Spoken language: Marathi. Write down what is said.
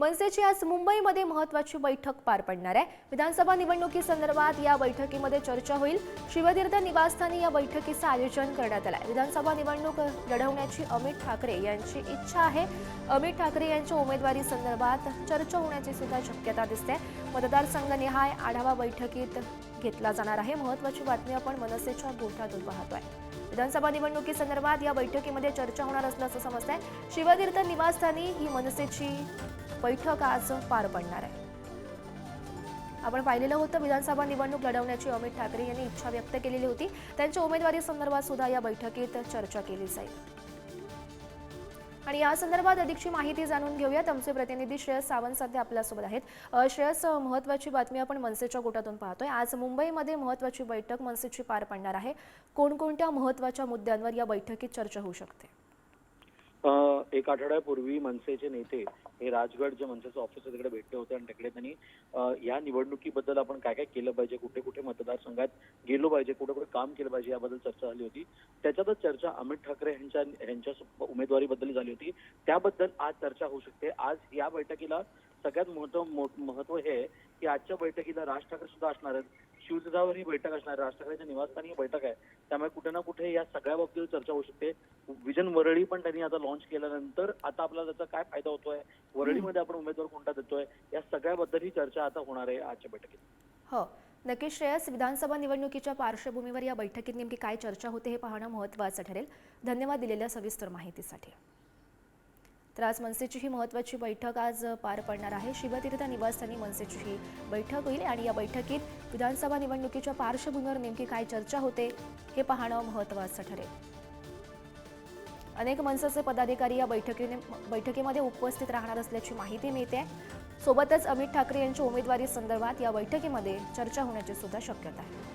मनसेची आज मुंबईमध्ये महत्वाची बैठक पार पडणार आहे. विधानसभा निवडणुकीसंदर्भात या बैठकीमध्ये चर्चा होईल. शिवतीर्थ निवासस्थानी या बैठकीचं आयोजन करण्यात आलं आहे विधानसभा निवडणूक लढवण्याची अमित ठाकरे यांची इच्छा आहे. अमित ठाकरे यांच्या उमेदवारी संदर्भात चर्चा होण्याची सुद्धा शक्यता दिसते. मतदारसंघनिहाय आढावा बैठकीत घेतला जाणार आहे. महत्वाची बातमी आपण मनसेच्या गोठ्यातून पाहतोय. विधानसभा निवडणुकीसंदर्भात या बैठकीमध्ये चर्चा होणार असल्याचं समजतंय. शिवतीर्थ निवासस्थानी ही मनसेची बैठक आज पार पडणार आहे. आपण पाहिलेलं होतं विधानसभा निवडणूक लढवण्याची अमित ठाकरे यांनी इच्छा व्यक्त केलेली होती. त्यांच्या उमेदवारी संदर्भात सुद्धा या बैठकीत चर्चा केली जाईल. आणि या संदर्भात अधिकची माहिती जाणून घेऊयात. आमचे प्रतिनिधी श्रेयस सावंत सध्या आपल्यासोबत आहेत. श्रेयस महत्वाची महत्त्वाची बातमी आपण मनसेच्या गोटातून पाहतोय. आज मुंबईमध्ये महत्त्वाची बैठक मनसेची पार पडणार आहे. कोणकोणत्या महत्त्वाच्या मुद्द्यांवर या बैठकीत चर्चा होऊ शकते? एक आठवड्यापूर्वी मनसेचे नेते हे राजगड जे मनसेचं ऑफिस आहे तिकडे भेटले होते आणि तिकडे त्यांनी या निवडणुकीबद्दल आपण काय काय केलं पाहिजे कुठे कुठे मतदारसंघात गेलो पाहिजे कुठे कुठे काम केलं पाहिजे याबद्दल चर्चा झाली होती. त्याच्यातच चर्चा अमित ठाकरे यांच्या यांच्या उमेदवारीबद्दल झाली होती. त्याबद्दल आज चर्चा होऊ शकते. आज या बैठकीला सगळ्यात महत्त्व महत्त्व हे की आजच्या बैठकीला राज ठाकरे सुद्धा असणार आहेत. शिवसेनावर ही बैठक असणार आहे. राज ठाकरेच्या निवासस्थानी ही बैठक आहे. त्यामुळे कुठे ना कुठे या सगळ्या बाबतीत चर्चा होऊ शकते. विजन वरळी पण त्यांनी आता लॉन्च केल्यानंतर आता आपल्याला त्याचा काय फायदा होतोय? वरळीमध्ये आपण उमेदवार कोणता देतोय? या सगळ्याबद्दल ही चर्चा आता होणार आहे आजच्या बैठकीत. हो. नक्कीच श्रेयस विधानसभा निवडणुकीच्या पार्श्वभूमीवर या बैठकीत नेमकी काय चर्चा होते हे पाहणं महत्त्वाचं ठरेल. धन्यवाद दिलेल्या सविस्तर माहितीसाठी. तर आज मनसेची ही महत्त्वाची बैठक आज पार पडणार आहे. शिवतीर्थ निवासस्थानी मनसेची ही बैठक होईल आणि या बैठकीत विधानसभा निवडणुकीच्या पार्श्वभूमीवर नेमकी काय चर्चा होते हे पाहणं महत्त्वाचं ठरेल. अनेक मनसेचे पदाधिकारी या बैठकीने बैठकीमध्ये उपस्थित राहणार असल्याची माहिती मिळते. सोबतच अमित ठाकरे यांच्या उमेदवारी संदर्भात या बैठकीमध्ये चर्चा होण्याची सुद्धा शक्यता आहे.